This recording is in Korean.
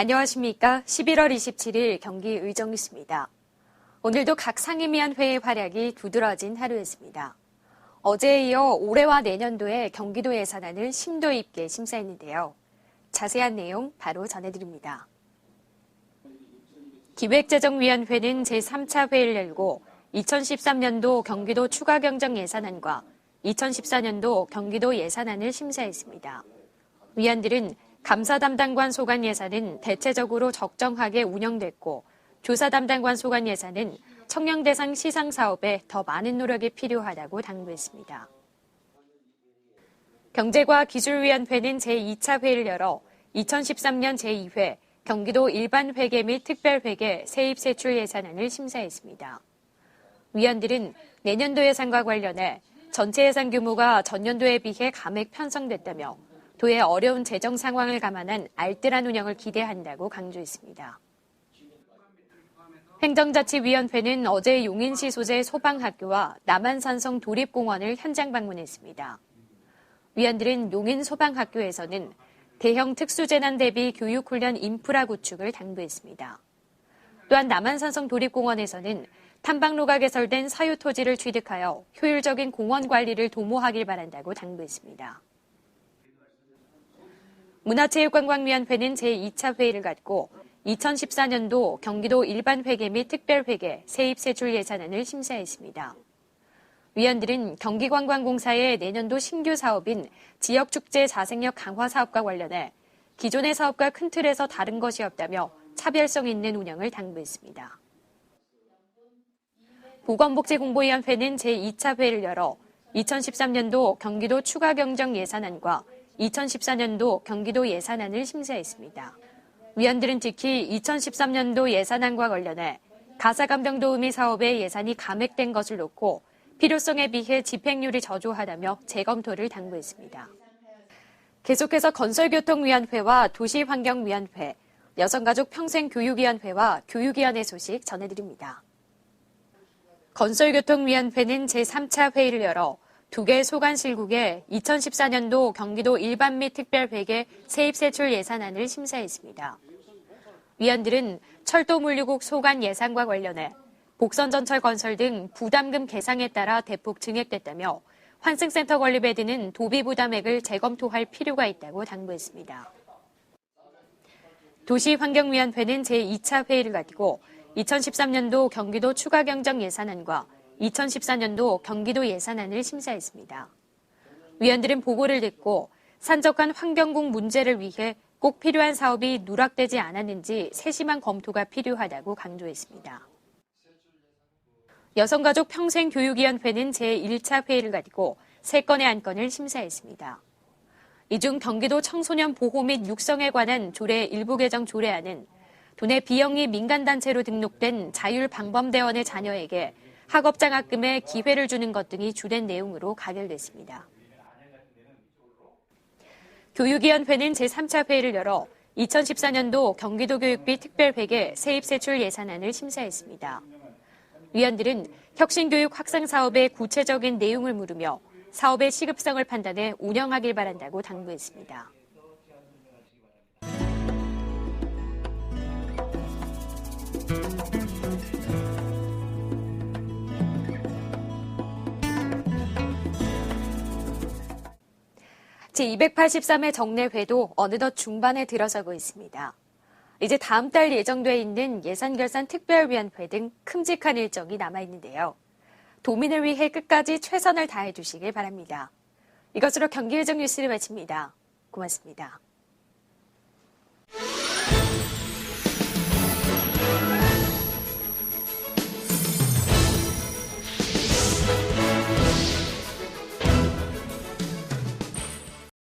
안녕하십니까. 11월 27일 경기 의정뉴스입니다. 오늘도 각 상임위원회의 활약이 두드러진 하루였습니다. 어제에 이어 올해와 내년도에 경기도 예산안을 심도 있게 심사했는데요. 자세한 내용 바로 전해드립니다. 기획재정위원회는 제3차 회의를 열고 2013년도 경기도 추가경정 예산안과 2014년도 경기도 예산안을 심사했습니다. 위원들은 감사 담당관 소관 예산은 대체적으로 적정하게 운영됐고 조사 담당관 소관 예산은 청년 대상 시상 사업에 더 많은 노력이 필요하다고 당부했습니다. 경제과 기술위원회는 제2차 회의를 열어 2013년 제2회 경기도 일반회계 및 특별회계 세입세출 예산안을 심사했습니다. 위원들은 내년도 예산과 관련해 전체 예산 규모가 전년도에 비해 감액 편성됐다며 도의 어려운 재정 상황을 감안한 알뜰한 운영을 기대한다고 강조했습니다. 행정자치위원회는 어제 용인시 소재 소방학교와 남한산성 도립공원을 현장 방문했습니다. 위원들은 용인 소방학교에서는 대형 특수재난 대비 교육훈련 인프라 구축을 당부했습니다. 또한 남한산성 도립공원에서는 탐방로가 개설된 사유 토지를 취득하여 효율적인 공원 관리를 도모하길 바란다고 당부했습니다. 문화체육관광위원회는 제2차 회의를 갖고 2014년도 경기도 일반회계 및 특별회계 세입세출 예산안을 심사했습니다. 위원들은 경기관광공사의 내년도 신규 사업인 지역축제 자생력 강화 사업과 관련해 기존의 사업과 큰 틀에서 다른 것이 없다며 차별성 있는 운영을 당부했습니다. 보건복지공보위원회는 제2차 회의를 열어 2013년도 경기도 추가경정 예산안과 2014년도 경기도 예산안을 심사했습니다. 위원들은 특히 2013년도 예산안과 관련해 가사감정 도우미 사업의 예산이 감액된 것을 놓고 필요성에 비해 집행률이 저조하다며 재검토를 당부했습니다. 계속해서 건설교통위원회와 도시환경위원회, 여성가족 평생교육위원회와 교육위원회 소식 전해드립니다. 건설교통위원회는 제3차 회의를 열어 두 개 소관실국의 2014년도 경기도 일반 및 특별회계 세입세출 예산안을 심사했습니다. 위원들은 철도물류국 소관 예산과 관련해 복선전철 건설 등 부담금 계상에 따라 대폭 증액됐다며 환승센터 건립에 드는 도비 부담액을 재검토할 필요가 있다고 당부했습니다. 도시환경위원회는 제2차 회의를 가지고 2013년도 경기도 추가경정 예산안과 2014년도 경기도 예산안을 심사했습니다. 위원들은 보고를 듣고 산적한 환경국 문제를 위해 꼭 필요한 사업이 누락되지 않았는지 세심한 검토가 필요하다고 강조했습니다. 여성가족 평생교육위원회는 제1차 회의를 가지고 3건의 안건을 심사했습니다. 이 중 경기도 청소년 보호 및 육성에 관한 조례 일부 개정 조례안은 도내 비영리 민간단체로 등록된 자율방범대원의 자녀에게 학업 장학금의 기회를 주는 것 등이 주된 내용으로 가결됐습니다. 교육위원회는 제3차 회의를 열어 2014년도 경기도 교육비 특별회계 세입세출 예산안을 심사했습니다. 위원들은 혁신교육 확산 사업의 구체적인 내용을 물으며 사업의 시급성을 판단해 운영하길 바란다고 당부했습니다. 제283회 정례회도 어느덧 중반에 들어서고 있습니다. 이제 다음 달 예정돼 있는 예산결산 특별위원회 등 큼직한 일정이 남아있는데요. 도민을 위해 끝까지 최선을 다해 주시길 바랍니다. 이것으로 경기예정 뉴스를 마칩니다. 고맙습니다.